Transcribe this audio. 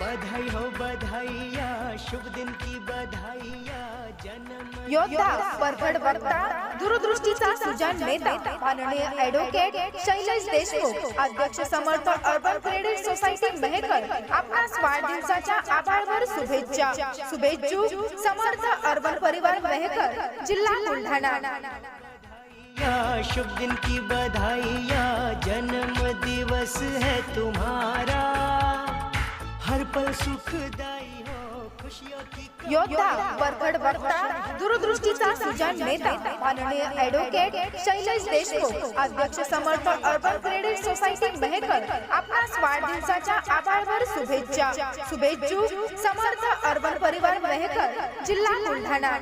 बधाई हो बधाईया शुभ दिन की बधाईया जन्म योद्धा परखड वक्ता दूरदृष्टीचा सुजान नेता माननीय ऍडव्होकेट शैलेश देशमुख अध्यक्ष Samarth urban credit society Mehkar आपणास वाढदिवसाच्या आभाळभर शुभेच्छा. शुभेच्छू समर्थ अर्बन परिवार मेहकर जिल्हा बुलढाणा. शुभ दिन की बधाईया योद्धा परखड वक्ता दूरदृष्टीचा सुजान नेता माननीय ॲडव्होकेट शैलेश देशमुख अध्यक्ष Samarth urban credit society Mehkar आपणास वाढदिवसाच्या आभाळभर शुभेच्छा. शुभेच्छुक समर्थ अर्बन परिवार मेहकर जिल्हा बुलढाणा.